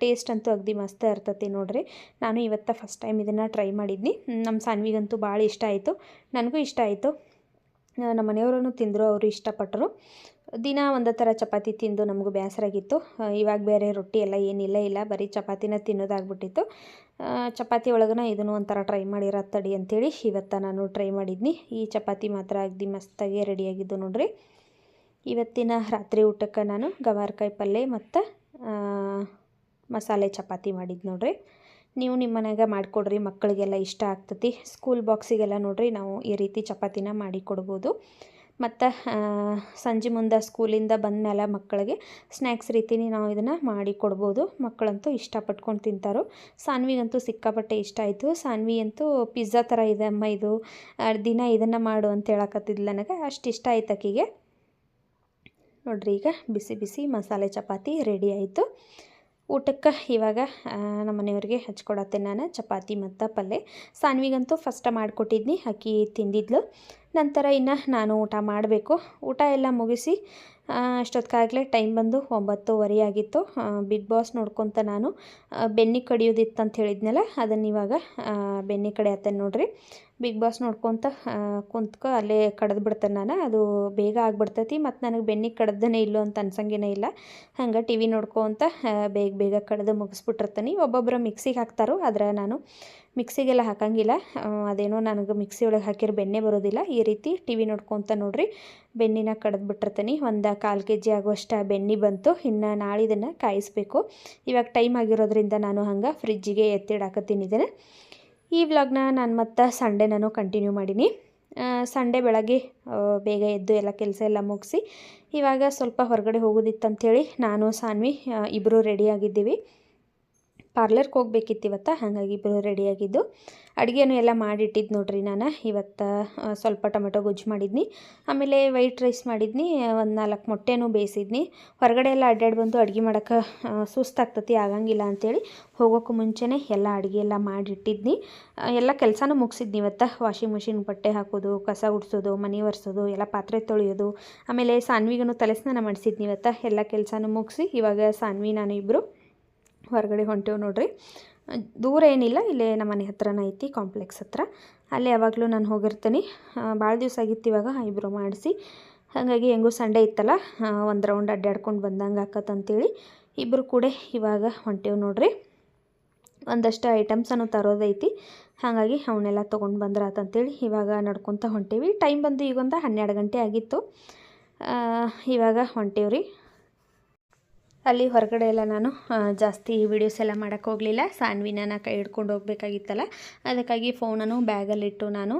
Speaker 1: ಟೇಸ್ಟ್ ಅಂತೂ ಅಗದಿ ಮಸ್ತ್ ಇರ್ತತಿ ನೋಡ್ರಿ. ನಾನು ಇವತ್ತು ಫಸ್ಟ್ ಟೈಮ್ ಇದನ್ನು ಟ್ರೈ ಮಾಡಿದ್ನಿ. ನಮ್ಮ ಸಾನ್ವಿಗಂತೂ ಭಾಳ ಇಷ್ಟ ಆಯಿತು. ನನಗೂ ಇಷ್ಟ ಆಯಿತು. ನಮ್ಮ ಮನೆಯವರು ತಿಂದರು, ಅವರು ಇಷ್ಟಪಟ್ಟರು ದಿನ ಒಂದೇ ಥರ ಚಪಾತಿ ತಿಂದು ನಮಗೂ ಬೇಸರಾಗಿತ್ತು ಇವಾಗ ಬೇರೆ ರೊಟ್ಟಿ ಎಲ್ಲ ಏನಿಲ್ಲ, ಇಲ್ಲ. ಬರೀ ಚಪಾತಿನ ತಿನ್ನೋದಾಗ್ಬಿಟ್ಟಿತ್ತು. ಚಪಾತಿ ಒಳಗನ ಇದನ್ನು ಒಂಥರ ಟ್ರೈ ಮಾಡಿರೋ ತಡಿ ಅಂಥೇಳಿ ಇವತ್ತು ನಾನು ಟ್ರೈ ಮಾಡಿದ್ನಿ. ಈ ಚಪಾತಿ ಮಾತ್ರ ಅಗ್ದಿ ಮಸ್ತಾಗಿ ರೆಡಿಯಾಗಿದ್ದು ನೋಡ್ರಿ. ಇವತ್ತಿನ ರಾತ್ರಿ ಊಟಕ್ಕೆ ನಾನು ಗವಾರ್ಕಾಯಿ ಪಲ್ಯ ಮತ್ತು ಮಸಾಲೆ ಚಪಾತಿ ಮಾಡಿದ್ದು ನೋಡ್ರಿ. ನೀವು ನಿಮ್ಮ ಮನ್ಯಾಗ ಮಾಡಿಕೊಡ್ರಿ, ಮಕ್ಕಳಿಗೆಲ್ಲ ಇಷ್ಟ ಆಗ್ತತಿ. ಸ್ಕೂಲ್ ಬಾಕ್ಸಿಗೆಲ್ಲ ನೋಡ್ರಿ, ನಾವು ಈ ರೀತಿ ಚಪಾತಿನ ಮಾಡಿ ಕೊಡ್ಬೋದು. ಮತ್ತು ಸಂಜೆ ಮುಂದೆ ಸ್ಕೂಲಿಂದ ಬಂದಮೇಲೆ ಮಕ್ಕಳಿಗೆ ಸ್ನ್ಯಾಕ್ಸ್ ರೀತಿನೇ ನಾವು ಇದನ್ನು ಮಾಡಿ ಕೊಡ್ಬೋದು. ಮಕ್ಕಳಂತೂ ಇಷ್ಟಪಟ್ಕೊಂಡು ತಿಂತಾರೋ. ಸಾನ್ವಿಗಂತೂ ಸಿಕ್ಕಾಪಟ್ಟೆ ಇಷ್ಟ ಆಯಿತು. ಸಾನ್ವಿ ಅಂತೂ ಪಿಜ್ಜಾ ಥರ ಇದೆ ಅಮ್ಮ ಇದು. ದಿನ ಇದನ್ನು ಮಾಡು ಅಂತ ಹೇಳಕತ್ತಿದ್ಲು ನನಗೆ. ಅಷ್ಟು ಇಷ್ಟ ಆಯ್ತು ಅಕ್ಕಿಗೆ ನೋಡ್ರಿ ಈಗ ಬಿಸಿ ಬಿಸಿ ಮಸಾಲೆ ಚಪಾತಿ ರೆಡಿ ಆಯಿತು. ಊಟಕ್ಕೆ ಇವಾಗ ನಮ್ಮ ಮನೆಯವ್ರಿಗೆ ಹಚ್ಕೊಡತ್ತೆ ನಾನು. ಚಪಾತಿ ಮತ್ತು ಪಲ್ಯ ಸಾನ್ವಿಗಂತೂ ಫಸ್ಟ್ ಮಾಡಿಕೊಟ್ಟಿದ್ನಿ, ಅಕ್ಕಿ ತಿಂದಿದ್ಲು. ನಂತರ ಇನ್ನು ನಾನು ಊಟ ಮಾಡಬೇಕು. ಊಟ ಎಲ್ಲ ಮುಗಿಸಿ ಅಷ್ಟೊತ್ತಿಗಾಗಲೇ ಟೈಮ್ ಬಂದು ಒಂಬತ್ತುವರೆ ಆಗಿತ್ತು. ಬಿಗ್ ಬಾಸ್ ನೋಡ್ಕೊತ ನಾನು ಬೆನ್ನಿ ಕಡಿಯೋದಿತ್ತು ಅಂತ ಹೇಳಿದ್ನಲ್ಲ, ಅದನ್ನು ಇವಾಗ ಬೆನ್ನಿ ಕಡಿಯತ್ತೆ ನೋಡ್ರಿ. ಬಿಗ್ ಬಾಸ್ ನೋಡ್ಕೊತ ಕುಂತ್ಕೊ ಅಲ್ಲೇ ಕಡ್ದು ಬಿಡ್ತೇನೆ ನಾನು. ಅದು ಬೇಗ ಆಗ್ಬಿಡ್ತೈತಿ. ಮತ್ತು ನನಗೆ ಬೆನ್ನಿಗೆ ಕಡ್ದೇ ಇಲ್ಲೋ ಅಂತ ಅನ್ಸಂಗೇನೇ ಇಲ್ಲ. ಹಂಗೆ ಟಿ ವಿ ನೋಡ್ಕೊತ ಬೇಗ ಬೇಗ ಕಡ್ದು ಮುಗಿಸ್ಬಿಟ್ಟಿರ್ತೀನಿ. ಒಬ್ಬೊಬ್ಬರು ಮಿಕ್ಸಿಗೆ ಹಾಕ್ತಾರೋ, ಆದರೆ ನಾನು ಮಿಕ್ಸಿಗೆಲ್ಲ ಹಾಕಂಗಿಲ್ಲ. ಅದೇನೋ ನನಗೆ ಮಿಕ್ಸಿ ಒಳಗೆ ಹಾಕಿರೋ ಬೆಣ್ಣೆ ಬರೋದಿಲ್ಲ. ಈ ರೀತಿ ಟಿ ವಿ ನೋಡ್ಕೊತ ನೋಡ್ರಿ, ಬೆನ್ನಿನ ಕಡ್ದು ಬಿಟ್ಟಿರ್ತೀನಿ. ಒಂದು ಕಾಲು ಕೆ ಜಿ ಆಗುವಷ್ಟು ಬೆಣ್ಣೆ ಬಂತು. ಇನ್ನು ನಾಳೆ ಇದನ್ನು ಕಾಯಿಸ್ಬೇಕು. ಇವಾಗ ಟೈಮ್ ಆಗಿರೋದ್ರಿಂದ ನಾನು ಹಂಗೆ ಫ್ರಿಜ್ಜಿಗೆ ಎತ್ತಿಡಾಕತ್ತೀನಿ ಇದನ್ನು ಈ ವ್ಲಾಗ್ನ ನಾನು ಮತ್ತೆ ಸಂಡೇ ನಾನು ಕಂಟಿನ್ಯೂ ಮಾಡೀನಿ ಸಂಡೇ ಬೆಳಗ್ಗೆ ಬೇಗ ಎದ್ದು ಎಲ್ಲ ಕೆಲಸ ಎಲ್ಲ ಮುಗಿಸಿ, ಇವಾಗ ಸ್ವಲ್ಪ ಹೊರಗಡೆ ಹೋಗೋದಿತ್ತಂಥೇಳಿ ನಾನು, ಸಾನ್ವಿ ಇಬ್ಬರು ರೆಡಿಯಾಗಿದ್ದೀವಿ ಪಾರ್ಲರ್ಗೆ ಹೋಗ್ಬೇಕಿತ್ತು ಇವತ್ತು, ಹಾಗಾಗಿ ಇಬ್ಬರು ರೆಡಿಯಾಗಿದ್ದು. ಅಡುಗೆನೂ ಎಲ್ಲ ಮಾಡಿಟ್ಟಿದ್ದು ನೋಡ್ರಿ ನಾನು. ಇವತ್ತು ಸ್ವಲ್ಪ ಟೊಮೆಟೊ ಗೊಜ್ಜು ಮಾಡಿದ್ನಿ. ಆಮೇಲೆ ವೈಟ್ ರೈಸ್ ಮಾಡಿದ್ನಿ. ಒಂದು ನಾಲ್ಕು ಮೊಟ್ಟೆನೂ ಬೇಯಿಸಿದ್ನಿ. ಹೊರಗಡೆ ಎಲ್ಲ ಅಡ್ಡಾಡಿ ಬಂದು ಅಡುಗೆ ಮಾಡೋಕ್ಕೆ ಸುಸ್ತಾಗ್ತತಿ ಆಗಂಗಿಲ್ಲ ಅಂಥೇಳಿ ಹೋಗೋಕ್ಕೂ ಮುಂಚೆನೇ ಎಲ್ಲ ಅಡುಗೆ ಎಲ್ಲ ಮಾಡಿಟ್ಟಿದ್ನಿ. ಎಲ್ಲ ಕೆಲಸನೂ ಮುಗಿಸಿದ್ನಿ ಇವತ್ತು. ವಾಷಿಂಗ್ ಮಿಷಿನ್ ಬಟ್ಟೆ ಹಾಕೋದು, ಕಸ ಗುಡಿಸೋದು ಮನೆ ಒರೆಸೋದು, ಎಲ್ಲ ಪಾತ್ರೆ ತೊಳೆಯೋದು. ಆಮೇಲೆ ಸಾನ್ವಿಗೂ ತಲೆ ಸ್ನಾನ ಮಾಡಿಸಿದ್ನಿ ಇವತ್ತು. ಎಲ್ಲ ಕೆಲಸನೂ ಮುಗಿಸಿ ಇವಾಗ ಸಾನ್ವಿ, ನಾನು ಇಬ್ಬರು ಹೊರಗಡೆ ಹೊಂಟೇವು ನೋಡ್ರಿ. ದೂರ ಏನಿಲ್ಲ, ಇಲ್ಲೇ ನಮ್ಮ ಮನೆ ಹತ್ರನೇ ಐತಿ ಕಾಂಪ್ಲೆಕ್ಸ್ ಹತ್ರ. ಅಲ್ಲಿ ಯಾವಾಗಲೂ ನಾನು ಹೋಗಿರ್ತೀನಿ. ಭಾಳ ದಿವಸ ಆಗಿತ್ತು ಇವಾಗ ಇಬ್ಬರು ಮಾಡಿಸಿ. ಹಾಗಾಗಿ ಹೆಂಗೂ ಸಂಡೇ ಇತ್ತಲ್ಲ ಒಂದು ರೌಂಡ್ ಅಡ್ಡಾಡ್ಕೊಂಡು ಬಂದಂಗೆ ಆಕತ್ತಂತೇಳಿ ಇಬ್ಬರು ಕೂಡ ಇವಾಗ ಹೊಂಟೇವು ನೋಡ್ರಿ. ಒಂದಷ್ಟು ಐಟಮ್ಸನ್ನು ತರೋದೈತಿ. ಹಾಗಾಗಿ ಅವನ್ನೆಲ್ಲ ತೊಗೊಂಡು ಬಂದ್ರಾತಂತೇಳಿ ಇವಾಗ ನಡ್ಕೊತ ಹೊಂಟೇವಿ. ಟೈಮ್ ಬಂದು ಈಗೊಂದು ಹನ್ನೆರಡು ಗಂಟೆ ಆಗಿತ್ತು. ಇವಾಗ ಹೊಂಟೇವ್ರಿ. ಅಲ್ಲಿ ಹೊರಗಡೆ ಎಲ್ಲ ನಾನು ಜಾಸ್ತಿ ವೀಡಿಯೋಸ್ ಎಲ್ಲ ಮಾಡೋಕ್ಕೆ ಹೋಗಲಿಲ್ಲ. ಸಾನ್ವಿನ ಕೈ ಹಿಡ್ಕೊಂಡು ಹೋಗಬೇಕಾಗಿತ್ತಲ್ಲ. ಅದಕ್ಕಾಗಿ ಫೋನನ್ನು ಬ್ಯಾಗಲ್ಲಿಟ್ಟು ನಾನು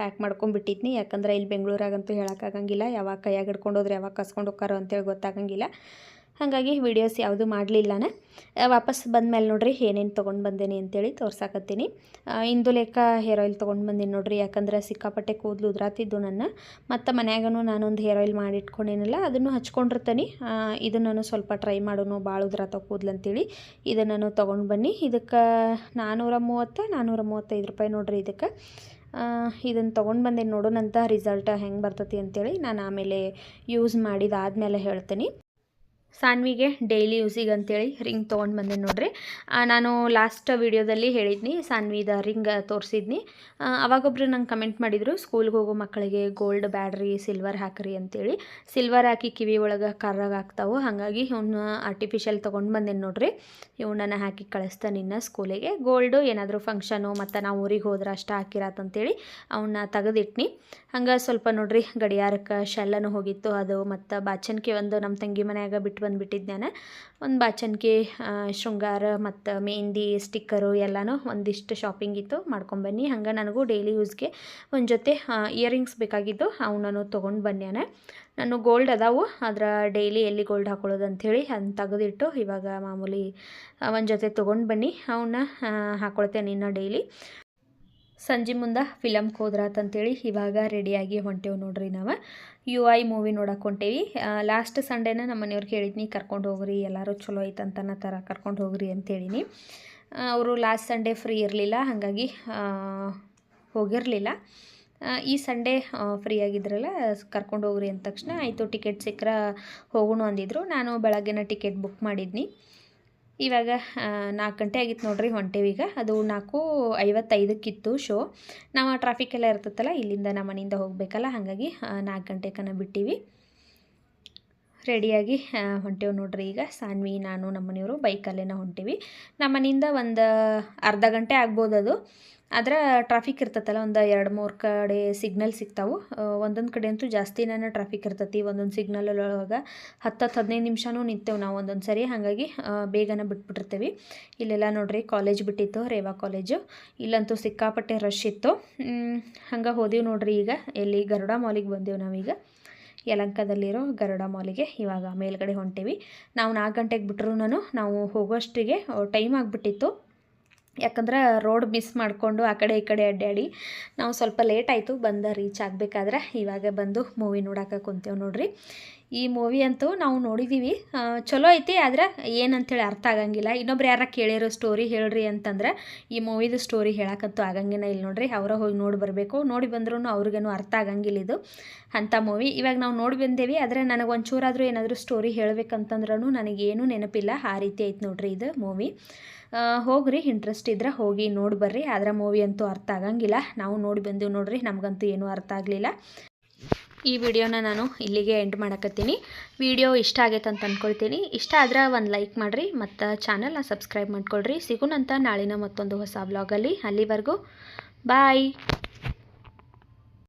Speaker 1: ಪ್ಯಾಕ್ ಮಾಡ್ಕೊಂಡ್ಬಿಟ್ಟಿದ್ನಿ ಯಾಕಂದ್ರೆ ಇಲ್ಲಿ ಬೆಂಗಳೂರಾಗಂತೂ ಹೇಳೋಕ್ಕಾಗಂಗಿಲ್ಲ ಯಾವಾಗ ಕೈಯಾಗ ಹಿಡ್ಕೊಂಡು ಹೋದ್ರೆ ಯಾವಾಗ ಕಸ್ಕೊಂಡು ಹೋಗ್ತಾರೋ ಅಂತೇಳಿ ಗೊತ್ತಾಗಂಗಿಲ್ಲ. ಹಾಗಾಗಿ ವೀಡಿಯೋಸ್ ಯಾವುದು ಮಾಡಲಿಲ್ಲನ? ವಾಪಸ್ ಬಂದಮೇಲೆ ನೋಡ್ರಿ ಏನೇನು ತೊಗೊಂಡು ಬಂದೇನಿ ಅಂತೇಳಿ ತೋರ್ಸಾಕತ್ತೀನಿ. ಇಂದು ಇಂದುಲೇಖ ಹೇರ್ ಆಯಿಲ್ ತೊಗೊಂಡು ಬಂದೀನಿ ನೋಡ್ರಿ, ಯಾಕಂದ್ರೆ ಸಿಕ್ಕಾಪಟ್ಟೆ ಕೂದಲು ಉದ್ರಾತಿದ್ದು ನನ್ನ. ಮತ್ತು ಮನ್ಯಾಗನು ನಾನೊಂದು ಹೇರ್ ಆಯಿಲ್ ಮಾಡಿ ಇಟ್ಕೊಂಡೇನಲ್ಲ ಅದನ್ನು ಹಚ್ಕೊಂಡಿರ್ತೀನಿ. ಇದನ್ನು ಸ್ವಲ್ಪ ಟ್ರೈ ಮಾಡೋನು ಭಾಳ ಉದ್ರಾತ ಕೂದಲು ಅಂತೇಳಿ ಇದನ್ನು ತೊಗೊಂಡು ಬನ್ನಿ. ಇದಕ್ಕೆ ನಾನ್ನೂರ ಮೂವತ್ತು ನಾನ್ನೂರ ಮೂವತ್ತೈದು ರೂಪಾಯಿ ನೋಡ್ರಿ ಇದಕ್ಕೆ. ಇದನ್ನು ತೊಗೊಂಡು ಬಂದೇನು ನೋಡೋಣಂತ ರಿಸಲ್ಟ್ ಹೆಂಗೆ ಬರ್ತತಿ ಅಂತೇಳಿ ನಾನು ಆಮೇಲೆ ಯೂಸ್ ಮಾಡಿದಾದ್ಮೇಲೆ ಹೇಳ್ತೀನಿ. ಸಾನ್ವಿಗೆ ಡೈಲಿ ಯೂಸಿಗೆ ಅಂತೇಳಿ ರಿಂಗ್ ತೊಗೊಂಡು ಬಂದೆ ನೋಡ್ರಿ. ನಾನು ಲಾಸ್ಟ್ ವಿಡಿಯೋದಲ್ಲಿ ಹೇಳಿದ್ನಿ, ಸಾನ್ವಿದ ರಿಂಗ್ ತೋರಿಸಿದ್ನಿ. ಅವಾಗೊಬ್ಬರು ನಂಗೆ ಕಮೆಂಟ್ ಮಾಡಿದರು ಸ್ಕೂಲ್ಗೆ ಹೋಗೋ ಮಕ್ಕಳಿಗೆ ಗೋಲ್ಡ್ ಬ್ಯಾಡ್ರಿ ಸಿಲ್ವರ್ ಹಾಕ್ರಿ ಅಂತೇಳಿ. ಸಿಲ್ವರ್ ಹಾಕಿ ಕಿವಿ ಒಳಗೆ ಕರ್ರಾಗ ಆಗ್ತಾವೆ ಹಾಗಾಗಿ ಇವನ್ನ ಆರ್ಟಿಫಿಷಿಯಲ್ ತೊಗೊಂಡು ಬಂದೆ ನೋಡ್ರಿ. ಇವನನ್ನು ಹಾಕಿ ಕಳಿಸ್ತಾ ನಿನ್ನ ಸ್ಕೂಲಿಗೆ ಗೋಲ್ಡು ಏನಾದರೂ ಫಂಕ್ಷನು ಮತ್ತು ನಾವು ಊರಿಗೆ ಹೋದ್ರೆ ಅಷ್ಟು ಹಾಕಿರತ್ತಂತೇಳಿ ಅವನ್ನ ತೆಗೆದಿಟ್ನಿ. ಹಂಗೆ ಸ್ವಲ್ಪ ನೋಡ್ರಿ, ಗಡಿಯಾರಕ್ಕೆ ಶೆಲ್ಲನು ಹೋಗಿತ್ತು, ಅದು ಮತ್ತು ಬಾಚನ್ಕೆ ಒಂದು ನಮ್ಮ ತಂಗಿ ಮನೆಯಾಗ ಬಿಟ್ಟು ಬಂದುಬಿಟ್ಟಿದ್ದು ನಾನು ಒಂದು ಬಾಚನ್ಕೆ ಶೃಂಗಾರ ಮತ್ತು ಮೆಹಂದಿ ಸ್ಟಿಕ್ಕರು ಎಲ್ಲನೂ ಒಂದಿಷ್ಟು ಶಾಪಿಂಗ್ ಇತ್ತು ಮಾಡ್ಕೊಂಬನ್ನಿ ಹಂಗೆ ನನಗೂ ಡೈಲಿ ಯೂಸ್ಗೆ ಒಂದು ಜೊತೆ ಇಯರಿಂಗ್ಸ್ ಬೇಕಾಗಿದ್ದು ಅವನನ್ನು ತೊಗೊಂಡು ಅನ ನಾನು ಗೋಲ್ಡ್ ಅದಾವು ಅದರ ಡೈಲಿ ಎಲ್ಲಿ ಗೋಲ್ಡ್ ಹಾಕೊಳ್ಳೋದು ಅಂಥೇಳಿ ಅದನ್ನ ತೆಗೆದಿಟ್ಟು ಇವಾಗ ಮಾಮೂಲಿ ಒಂದು ಜೊತೆ ತೊಗೊಂಡು ಬನ್ನಿ. ಅವನ್ನ ಹಾಕೊಳ್ತೇನೆ ಇನ್ನು ಡೈಲಿ ಸಂಜೆ ಮುಂದೆ ಫಿಲಮ್ಗೆ ಹೋದ್ರಾತಂತೇಳಿ ಇವಾಗ ರೆಡಿಯಾಗಿ ಹೊಂಟೇವು ನೋಡ್ರಿ ನಾವು. ಯು ಐ ಮೂವಿ ನೋಡಕ್ಕೆ ಹೊಂಟೇವಿ. ಲಾಸ್ಟ್ ಸಂಡೇನ ನಮ್ಮ ಮನೆಯವ್ರಿಗೆ ಹೇಳಿದ್ನಿ, ಕರ್ಕೊಂಡು ಹೋಗ್ರಿ, ಎಲ್ಲರೂ ಚಲೋ ಐತಂತ ಅನ್ನೋ ಥರ ಕರ್ಕೊಂಡು ಹೋಗ್ರಿ ಅಂತೇಳಿನಿ ಅವರು ಲಾಸ್ಟ್ ಸಂಡೇ ಫ್ರೀ ಇರಲಿಲ್ಲ, ಹಾಗಾಗಿ ಹೋಗಿರಲಿಲ್ಲ. ಈ ಸಂಡೇ ಫ್ರೀ ಆಗಿದ್ರಲ್ಲ, ಕರ್ಕೊಂಡು ಹೋಗ್ರಿ ಅಂದ ತಕ್ಷಣ ಆಯಿತು ಟಿಕೆಟ್ ಸಿಕ್ಕರೆ ಹೋಗೋಣ ಅಂದಿದ್ರು. ನಾನು ಬೆಳಗ್ಗೆನ ಟಿಕೆಟ್ ಬುಕ್ ಮಾಡಿದ್ನಿ. ಇವಾಗ ನಾಲ್ಕು ಗಂಟೆ ಆಗಿತ್ತು ನೋಡ್ರಿ ಈಗ. ಅದು ನಾಲ್ಕು ಐವತ್ತೈದಕ್ಕಿತ್ತು ಶೋ. ನಾವು ಟ್ರಾಫಿಕ್ ಎಲ್ಲ ಇರ್ತೈತಲ್ಲ ಇಲ್ಲಿಂದ ನಮ್ಮ ಮನೆಯಿಂದ ಹೋಗಬೇಕಲ್ಲ, ಹಾಗಾಗಿ ನಾಲ್ಕು ಗಂಟೆಕನ ಬಿಟ್ಟೀವಿ. ರೆಡಿಯಾಗಿ ಹೊಂಟೇವು ನೋಡ್ರಿ ಈಗ. ಸಾನ್ವಿ, ನಾನು, ನಮ್ಮ ಮನೆಯವರು ಬೈಕಲ್ಲೇನ ಹೊಂಟೀವಿ. ನಮ್ಮ ಮನೆಯಿಂದ ಒಂದು ಅರ್ಧ ಗಂಟೆ ಆಗ್ಬೋದು ಅದು ಆದ್ರೆ ಟ್ರಾಫಿಕ್ ಇರ್ತೈತಲ್ಲ, ಒಂದು ಎರಡು ಮೂರು ಕಡೆ ಸಿಗ್ನಲ್ ಸಿಗ್ತಾವೆ. ಒಂದೊಂದು ಕಡೆ ಅಂತೂ ಜಾಸ್ತಿನೇ ಟ್ರಾಫಿಕ್ ಇರ್ತೈತಿ, ಒಂದೊಂದು ಸಿಗ್ನಲ್ ಒಳಗೆ ಹತ್ತು ಹತ್ತು ಹದಿನೈದು ನಿಮಿಷನೂ ನಿಂತೇವೆ ನಾವು ಒಂದೊಂದು ಸರಿ. ಹಾಗಾಗಿ ಬೇಗನೆ ಬಿಟ್ಬಿಟ್ಟಿರ್ತೀವಿ. ಇಲ್ಲೆಲ್ಲ ನೋಡ್ರಿ ಕಾಲೇಜ್ ಬಿಟ್ಟಿತ್ತು, ರೇವಾ ಕಾಲೇಜು ಇಲ್ಲಂತೂ ಸಿಕ್ಕಾಪಟ್ಟೆ ರಶ್ ಇತ್ತು. ಹಂಗೆ ಹೋದೀವಿ ನೋಡ್ರಿ ಈಗ. ಎಲ್ಲಿ ಗರುಡ ಮಾಲಿಗೆ ಬಂದೆವು ನಾವೀಗ. ಯಲಂಕದಲ್ಲಿರೋ ಗರುಡ ಮಾಲಿಗೆ ಇವಾಗ ಮೇಲ್ಗಡೆ ಹೊಂಟೀವಿ. ನಾವು ನಾಲ್ಕು ಗಂಟೆಗೆ ಬಿಟ್ಟರು ನಾನು ನಾವು ಹೋಗೋಷ್ಟಿಗೆ ಟೈಮ್ ಆಗಿಬಿಟ್ಟಿತ್ತು. ಯಾಕಂದ್ರೆ ರೋಡ್ ಮಿಸ್ ಮಾಡಿಕೊಂಡು ಆ ಕಡೆ ಈ ಕಡೆ ಅಡ್ಡಾಡಿ ನಾವು ಸ್ವಲ್ಪ ಲೇಟ್ ಆಯಿತು, ಬಂದ ರೀಚ್ ಆಗಬೇಕಾದ್ರೆ ಇವಾಗ ಬಂದು ಮೂವಿ ನೋಡೋಕೆ ಕುಂತೇವೆ ನೋಡ್ರಿ. ಈ ಮೂವಿ ಅಂತೂ ನಾವು ನೋಡಿದ್ದೀವಿ ಚಲೋ ಐತಿ ಆದ್ರೆ ಏನಂತೇಳಿ ಅರ್ಥ ಆಗಂಗಿಲ್ಲ. ಇನ್ನೊಬ್ರು ಯಾರ ಕೇಳಿರೋ ಸ್ಟೋರಿ ಹೇಳ್ರಿ ಅಂತಂದ್ರೆ ಈ ಮೂವಿದು ಸ್ಟೋರಿ ಹೇಳಕ್ಕಂತೂ ಆಗಂಗಿಲ್ಲ ಇಲ್ಲಿ ನೋಡ್ರಿ. ಅವರ ಹೋಗಿ ನೋಡಿ ಬರಬೇಕು. ನೋಡಿ ಬಂದ್ರೂ ಅವ್ರಿಗೇನು ಅರ್ಥ ಆಗಂಗಿಲ್ಲ ಇದು. ಅಂಥ ಮೂವಿ ಇವಾಗ ನಾವು ನೋಡಿ ಬಂದೇವಿ ಆದರೆ ನನಗೆ ಒಂಚೂರಾದರೂ ಏನಾದರೂ ಸ್ಟೋರಿ ಹೇಳ್ಬೇಕಂತಂದ್ರೂ ನನಗೇನು ನೆನಪಿಲ್ಲ. ಆ ರೀತಿ ಐತೆ ನೋಡ್ರಿ ಇದು ಮೂವಿ ಹೋಗ್ರಿ. ಇಂಟ್ರೆಸ್ಟ್ ಇದ್ರೆ ಹೋಗಿ ನೋಡಿ ಬರ್ರಿ. ಆದ್ರೆ ಮೂವಿ ಅಂತೂ ಅರ್ಥ ಆಗಂಗಿಲ್ಲ. ನಾವು ನೋಡಿ ಬಂದೀವಿ ನೋಡ್ರಿ. ನಮಗಂತೂ ಏನೂ ಅರ್ಥ ಆಗಲಿಲ್ಲ. ಈ ವಿಡಿಯೋನ ನಾನು ಇಲ್ಲಿಗೆ ಎಂಡ್ ಮಾಡಕತ್ತೀನಿ. ವಿಡಿಯೋ ಇಷ್ಟ ಆಗೈತೆ ಅಂತ ಅಂದ್ಕೊಳ್ತೀನಿ ಇಷ್ಟ ಆದ್ರೆ ಒಂದು ಲೈಕ್ ಮಾಡಿರಿ ಮತ್ತು ಚಾನಲ್ನ ಸಬ್ಸ್ಕ್ರೈಬ್ ಮಾಡ್ಕೊಳ್ರಿ. ಸಿಗುನಂತ ನಾಳಿನ ಮತ್ತೊಂದು ಹೊಸ ವ್ಲಾಗಲ್ಲಿ ಅಲ್ಲಿವರೆಗೂ ಬಾಯ್